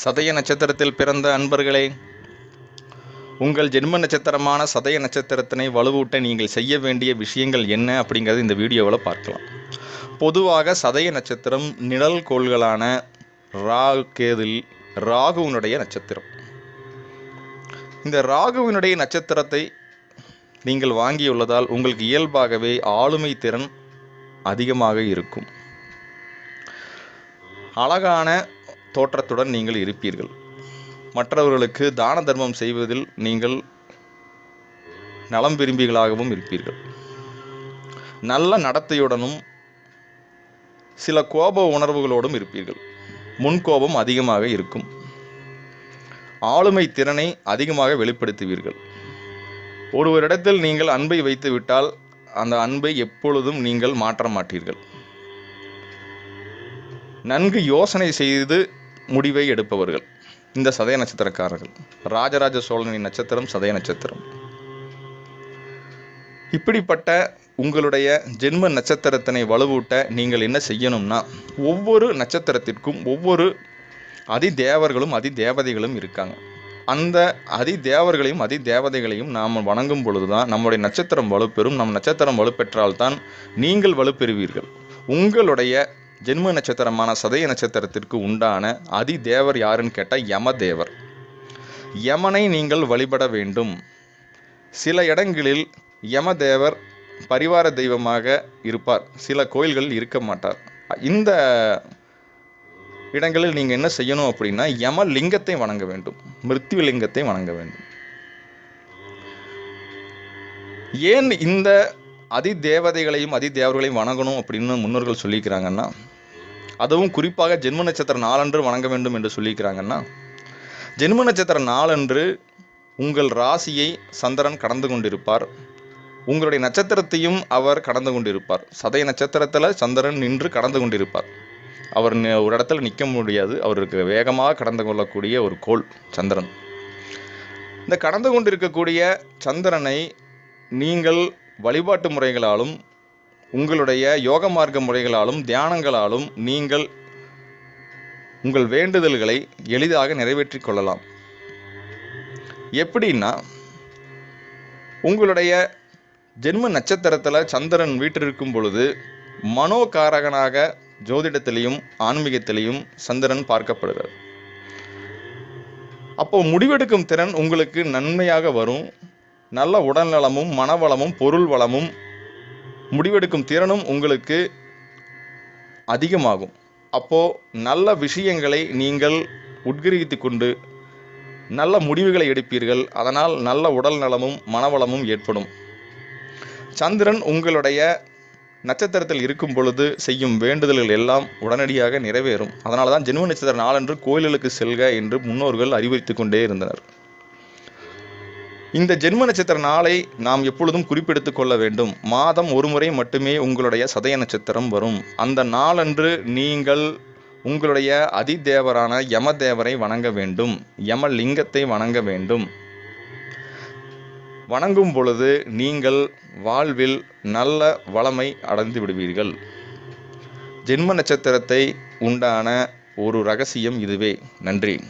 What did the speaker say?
சதய நட்சத்திரத்தில் பிறந்த அன்பர்களே உங்கள் ஜென்ம நட்சத்திரமான சதய நட்சத்திரத்தினை வலுவூட்ட நீங்கள் செய்ய வேண்டிய விஷயங்கள் என்ன அப்படிங்கிறது இந்த வீடியோவில் பார்க்கலாம். பொதுவாக சதய நட்சத்திரம் நிழல் கோள்களான ராகு கேதில் ராகுவினுடைய நட்சத்திரம். இந்த ராகுவினுடைய நட்சத்திரத்தை நீங்கள் வாங்கியுள்ளதால் உங்களுக்கு இயல்பாகவே ஆளுமை திறன் அதிகமாக இருக்கும். அழகான தோற்றத்துடன் நீங்கள் இருப்பீர்கள். மற்றவர்களுக்கு தான தர்மம் செய்வதில் நீங்கள் நலம் விரும்பிகளாகவும் இருப்பீர்கள். நல்ல நடத்தையுடனும் சில கோப உணர்வுகளோடும் இருப்பீர்கள். முன்கோபம் அதிகமாக இருக்கும். ஆளுமை திறனை அதிகமாக வெளிப்படுத்துவீர்கள். ஒருவரிடத்தில் நீங்கள் அன்பை வைத்துவிட்டால் அந்த அன்பை எப்பொழுதும் நீங்கள் மாற்ற மாட்டீர்கள். நன்கு யோசனை செய்து முடிவை எடுப்பவர்கள். இந்த சதய நட்சத்திரக்காரர்கள். ராஜராஜ சோழனின் நட்சத்திரம் சதய நட்சத்திரம். இப்படிப்பட்ட உங்களுடைய ஜென்ம நட்சத்திரத்தினை வலுவூட்ட நீங்கள் என்ன செய்யணும்னா ஒவ்வொரு நட்சத்திரத்திற்கும் ஒவ்வொரு அதி தேவர்களும் அதி தேவதைகளும் இருக்காங்க. அந்த அதி தேவர்களையும் அதி தேவதைகளையும் நாம் வணங்கும் பொழுது தான் நம்முடைய நட்சத்திரம் வலுப்பெறும். நம் நட்சத்திரம் வலுப்பெற்றால்தான் நீங்கள் வலுப்பெறுவீர்கள். உங்களுடைய ஜென்ம நட்சத்திரமான சதய நட்சத்திரத்திற்கு உண்டான அதி தேவர் யாருன்னு கேட்டால் யமதேவர். யமனை நீங்கள் வழிபட வேண்டும். சில இடங்களில் யமதேவர் பரிவார தெய்வமாக இருப்பார். சில கோயில்கள் இருக்க மாட்டார். இந்த இடங்களில் நீங்கள் என்ன செய்யணும் அப்படின்னா யம லிங்கத்தை வணங்க வேண்டும். மிருத்யு லிங்கத்தை வணங்க வேண்டும். ஏன் இந்த அதி தேவதைகளையும் அதி தேவர்களையும் வணங்கணும் அப்படின்னு முன்னோர்கள் சொல்லிக்கிறாங்கன்னா அதுவும் குறிப்பாக ஜென்ம நட்சத்திர நாளன்று வணங்க வேண்டும் என்று சொல்லிக்கிறாங்கன்னா ஜென்ம நட்சத்திர நாளன்று உங்கள் ராசியை சந்திரன் கடந்து கொண்டிருப்பார். உங்களுடைய நட்சத்திரத்தையும் அவர் கடந்து கொண்டிருப்பார். சதய நட்சத்திரத்தில் சந்திரன் நின்று கடந்து கொண்டிருப்பார். அவர் ஒரு இடத்துல நிற்க முடியாது. அவருக்கு வேகமாக கடந்து கொள்ளக்கூடிய ஒரு கோள் சந்திரன். இந்த கடந்து கொண்டிருக்கக்கூடிய சந்திரனை நீங்கள் வழிபாட்டு முறைகளாலும் உங்களுடைய யோக மார்க்க முறைகளாலும் தியானங்களாலும் நீங்கள் உங்கள் வேண்டுதல்களை எளிதாக நிறைவேற்றிக் கொள்ளலாம். எப்படின்னா உங்களுடைய ஜென்ம நட்சத்திரத்தில் சந்திரன் வீற்றிருக்கும் பொழுது மனோகாரகனாக ஜோதிடத்திலையும் ஆன்மீகத்திலையும் சந்திரன் பார்க்கப்படுகிறது அப்போ முடிவெடுக்கும் திறன் உங்களுக்கு நன்மையாக வரும். நல்ல உடல்நலமும் மனவளமும் பொருள் வளமும் முடிவெடுக்கும் திறனும் உங்களுக்கு அதிகமாகும். அப்போ நல்ல விஷயங்களை நீங்கள் உட்கிரகித்து கொண்டு நல்ல முடிவுகளை எடுப்பீர்கள். அதனால் நல்ல உடல் நலமும் மனவளமும் ஏற்படும். சந்திரன் உங்களுடைய நட்சத்திரத்தில் இருக்கும் பொழுது செய்யும் வேண்டுதல்கள் எல்லாம் உடனடியாக நிறைவேறும். அதனால தான் ஜென்ம நட்சத்திர நாளன்று கோயில்களுக்கு செல்க என்று முன்னோர்கள் அறிவுறுத்திக் கொண்டே இருந்தனர். இந்த ஜென்ம நட்சத்திர நாளை நாம் எப்பொழுதும் குறிப்பெடுத்துக் கொள்ள வேண்டும். மாதம் ஒரு முறை மட்டுமே உங்களுடைய சதய நட்சத்திரம் வரும். அந்த நாளன்று நீங்கள் உங்களுடைய அதிதேவரான யமதேவரை வணங்க வேண்டும். யம லிங்கத்தை வணங்க வேண்டும். வணங்கும் பொழுது நீங்கள் வாழ்வில் நல்ல வளமை அடைந்து விடுவீர்கள். ஜென்ம நட்சத்திரத்தை உண்டான ஒரு ரகசியம் இதுவே. நன்றி.